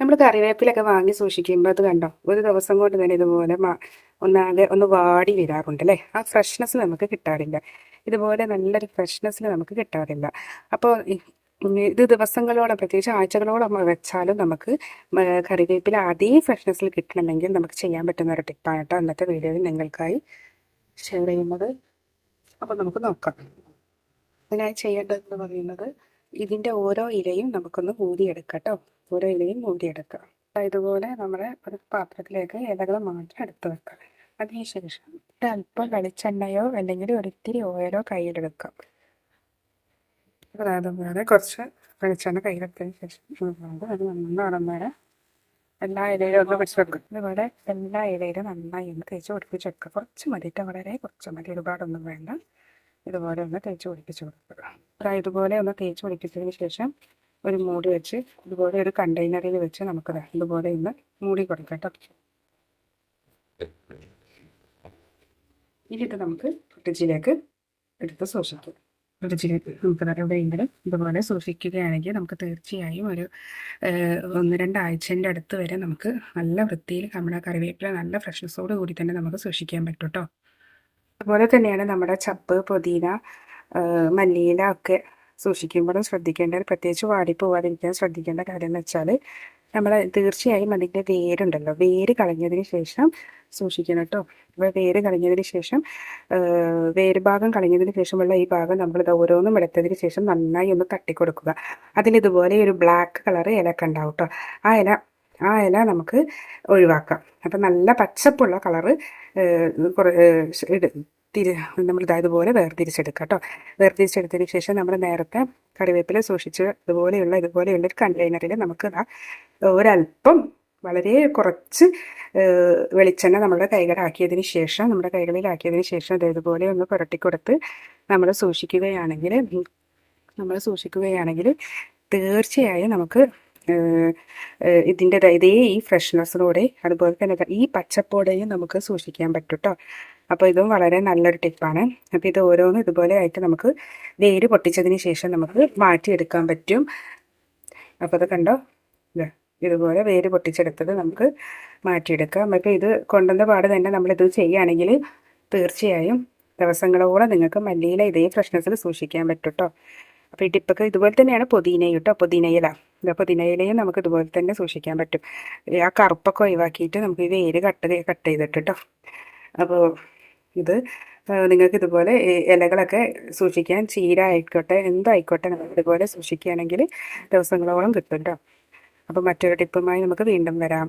നമ്മൾ കറിവേപ്പിലൊക്കെ വാങ്ങി സൂക്ഷിക്കുമ്പോൾ അത് കണ്ടോ? ഒരു ദിവസം കൊണ്ട് തന്നെ ഇതുപോലെ ഒന്നാകെ ഒന്ന് വാടി വരാറുണ്ട് അല്ലേ? ആ ഫ്രഷ്നെസ് നമുക്ക് കിട്ടാറില്ല. ഇതുപോലെ നല്ലൊരു ഫ്രഷ്നെസ് നമുക്ക് കിട്ടാറില്ല. അപ്പോൾ ഇത് ദിവസങ്ങളോളം പ്രത്യേകിച്ച് ആഴ്ചകളോളം വെച്ചാലും നമുക്ക് കറിവേപ്പില അതേ ഫ്രഷ്നെസ്സിൽ കിട്ടണമെങ്കിൽ നമുക്ക് ചെയ്യാൻ പറ്റുന്ന ഒരു ടിപ്പാണ് കേട്ടോ അന്നത്തെ വീഡിയോയിൽ നിങ്ങൾക്കായി ഷെയർ ചെയ്യുന്നത്. അപ്പോൾ നമുക്ക് നോക്കാം. അതിനായി ചെയ്യേണ്ടതെന്ന് പറയുന്നത് ഇതിന്റെ ഓരോ ഇലയും നമുക്കൊന്ന് ഊതിയെടുക്കാം കേട്ടോ. ഓരോ ഇലയും ഊതിയെടുക്കുക ഇതുപോലെ നമ്മുടെ ഒരു പാത്രത്തിലേക്ക് ഇലകൾ മാത്രം എടുത്ത് വെക്കാം. അതിനുശേഷം ഒരല്പം വെളിച്ചെണ്ണയോ അല്ലെങ്കിൽ ഒരിത്തിരി ഓയിലോ കയ്യിലെടുക്കാം. അതുപോലെ കുറച്ച് വെളിച്ചെണ്ണ കയ്യിലെടുത്തതിന് ശേഷം അത് നന്നാണ് വരെ. എല്ലാ ഇലയിലും ഒന്ന് പിടിച്ച് വെക്കും. ഇതുപോലെ എല്ലാ ഇലയിലും നന്നായി ഒന്ന് തേച്ച് പിടിപ്പിച്ച് വെക്കുക കുറച്ച് മതിയിട്ട് വളരെ കുറച്ച് മതി. ഒരുപാടൊന്നും വേണ്ട. ഇതുപോലെ ഒന്ന് തേച്ച് പിടിപ്പിച്ച് കൊടുക്കുക. ദാ ഇതുപോലെ ഒന്ന് തേച്ച് പിടിപ്പിച്ചതിന് ശേഷം ഒരു മൂടി വെച്ച് ഇതുപോലെ ഒരു കണ്ടെയ്നറിൽ വെച്ച് നമുക്ക് ഇതുപോലെ ഒന്ന് മൂടി കൊടുക്കാം ഇനി ഇത് നമുക്ക് ഫ്രിഡ്ജിലേക്ക് എടുത്ത് സൂക്ഷിക്കാം. ഫ്രിഡ്ജിലേക്ക് നമുക്ക് എവിടെയെങ്കിലും ഇതുപോലെ സൂക്ഷിക്കുകയാണെങ്കിൽ നമുക്ക് തീർച്ചയായും ഒരു ഒന്ന് രണ്ടാഴ്ചന്റെ അടുത്ത് വരെ നമുക്ക് നല്ല വൃത്തിയിൽ നമ്മുടെ കറിവേപ്പില നല്ല ഫ്രഷ്നെസ്സോട് കൂടി തന്നെ നമുക്ക് സൂക്ഷിക്കാൻ പറ്റും കേട്ടോ. അതുപോലെ തന്നെയാണ് നമ്മുടെ ചപ്പ് പുതിന മല്ലിയില ഒക്കെ സൂക്ഷിക്കുമ്പോഴും ശ്രദ്ധിക്കേണ്ടത് പ്രത്യേകിച്ച് വാടിപ്പോവാതിരിക്കാൻ ശ്രദ്ധിക്കേണ്ട കാര്യം എന്ന് വെച്ചാൽ നമ്മൾ തീർച്ചയായും അതിന്റെ വേരുണ്ടല്ലോ. വേര് കളഞ്ഞതിന് ശേഷം സൂക്ഷിക്കണം കേട്ടോ. അപ്പോൾ വേര് കളഞ്ഞതിന് ശേഷം വേര് ഭാഗം കളഞ്ഞതിന് ശേഷമുള്ള ഈ ഭാഗം നമ്മൾ ഇത് ഓരോന്നും എടുത്തതിന് ശേഷം നന്നായി ഒന്ന് തട്ടിക്കൊടുക്കുക. അതിലിതുപോലെ ഒരു ബ്ലാക്ക് കളർ ഇലക്കുണ്ടാവും കേട്ടോ. ആ ഇല ആ ഇല നമുക്ക് ഒഴിവാക്കാം. അപ്പം നല്ല പച്ചപ്പുള്ള കളറ് കുറേ തിരി നമ്മൾ ഇതായതുപോലെ വേർതിരിച്ചെടുക്കുക കേട്ടോ വേർതിരിച്ചെടുത്തതിന് ശേഷം നമ്മൾ നേരത്തെ കറിവേപ്പില സൂക്ഷിച്ച് ഇതുപോലെയുള്ള ഒരു കണ്ടെയ്നറിൽ നമുക്ക് ഒരല്പം വളരെ കുറച്ച് വെളിച്ചെണ്ണ നമ്മുടെ കൈകളാക്കിയതിന് ശേഷം നമ്മുടെ കൈകളിലാക്കിയതിന് ശേഷം ഇത് ഇതുപോലെ ഒന്ന് പുരട്ടിക്കൊടുത്ത് നമ്മൾ സൂക്ഷിക്കുകയാണെങ്കിൽ നമ്മൾ സൂക്ഷിക്കുകയാണെങ്കിൽ തീർച്ചയായും നമുക്ക് ഇതിന്റെ ഇതേ ഈ ഫ്രഷ്നെസ്സിലൂടെ അതുപോലെ തന്നെ ഈ പച്ചപ്പോടെയും നമുക്ക് സൂക്ഷിക്കാൻ പറ്റും കേട്ടോ അപ്പോൾ ഇതും വളരെ നല്ലൊരു ടിപ്പാണ് അപ്പോൾ ഇത് ഓരോന്നും ഇതുപോലെ ആയിട്ട് നമുക്ക് വേര് പൊട്ടിച്ചതിന് ശേഷം നമുക്ക് മാറ്റിയെടുക്കാൻ പറ്റും. അപ്പോൾ അത് കണ്ടോ? ഇതുപോലെ വേര് പൊട്ടിച്ചെടുത്തത് നമുക്ക് മാറ്റിയെടുക്കാം. അപ്പോൾ ഇത് കൊണ്ടുവന്ന പാട് തന്നെ നമ്മളിത് ചെയ്യുകയാണെങ്കിൽ തീർച്ചയായും ദിവസങ്ങളോളം നിങ്ങൾക്ക് മല്ലിയില ഇതേ ഫ്രഷ്നെസ്സിൽ സൂക്ഷിക്കാൻ പറ്റും കേട്ടോ അപ്പോൾ ഈ ടിപ്പൊക്കെ ഇതുപോലെ തന്നെയാണ്. പുതിനയും കേട്ടോ പുതിനയില. പുതിനയിലയും നമുക്ക് ഇതുപോലെ തന്നെ സൂക്ഷിക്കാൻ പറ്റും. ആ കറുപ്പൊക്കെ ഒഴിവാക്കിയിട്ട് നമുക്ക് ഈ വേര് കട്ട് കട്ട് ചെയ്തിട്ട് കേട്ടോ അപ്പോൾ ഇത് നിങ്ങൾക്ക് ഇതുപോലെ ഇലകളൊക്കെ സൂക്ഷിക്കാൻ ചീര ആയിക്കോട്ടെ എന്തായിക്കോട്ടെ നമുക്ക് ഇതുപോലെ സൂക്ഷിക്കുകയാണെങ്കിൽ ദിവസങ്ങളോളം കിട്ടും കേട്ടോ അപ്പോൾ മറ്റൊരു ടിപ്പുമായി നമുക്ക് വീണ്ടും വരാം.